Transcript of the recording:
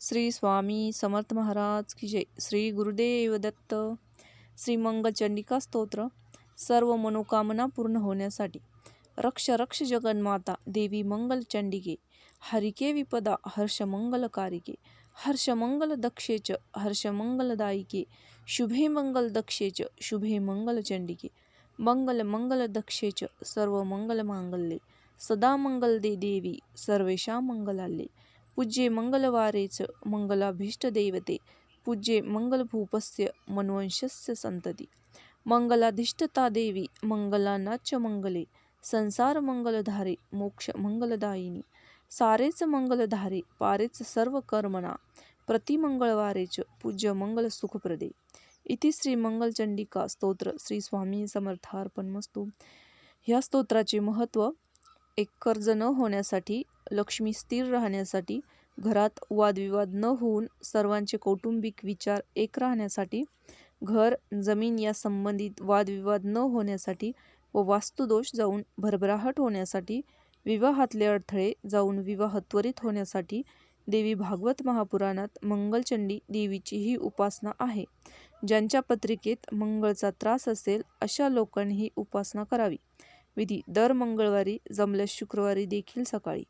श्री स्वामी समर्थ महाराज की जय. श्री गुरुदेव दत्त. श्री मंगलचंडिका स्तोत्र. सर्व मनोकामना पूर्ण होण्यासाठी रक्ष रक्ष जगन्माता देवी मंगलचंडिके. हरिके विपदा हर्षमंगलकारिके हर्षमंगल दक्षेच हर्षमंगलदायिके शुभे मंगल दक्षेच शुभे मंगलचंडिके मंगल मंगल दक्षेच सर्व मंगल मांगल्ये. सदा मंगल दे देवी सर्वेषां मंगलाल्ये. पूज्ये मंगलवारेच मंगलाभीष्ट देवते. पूज्ये मंगलभूपस्य मनुवंशस्य संतती. मंगलाधिष्ठता देवी मंगलानाच मंगले संसार मंगलधारे मोक्ष मंगलदायिनी सारेच मंगलधारे पारेच सर्व कर्मणा प्रतिमंगळवारेच पूज्य मंगल सुखप्रदे इति श्री मंगलचंडिका स्तोत्र. श्री स्वामी समर्थार्पणमस्तू. ह्या स्तोत्राचे महत्त्व एक कर्ज न होण्यासाठी लक्ष्मी स्थिर राहण्यासाठी घरात वादविवाद न होऊन सर्वांचे कौटुंबिक विचार एक राहण्यासाठी घर जमीन या संबंधित वादविवाद न होण्यासाठी व वास्तुदोष जाऊन भरभराहट होण्यासाठी विवाहातले अडथळे जाऊन विवाह त्वरित होण्यासाठी देवी भागवत महापुराणात मंगलचंडी देवीची ही उपासना आहे. ज्यांच्या पत्रिकेत मंगळचा त्रास असेल अशा लोकांनी ही उपासना करावी. विधी दर मंगळवारी जमल्यास शुक्रवारी देखील सकाळी.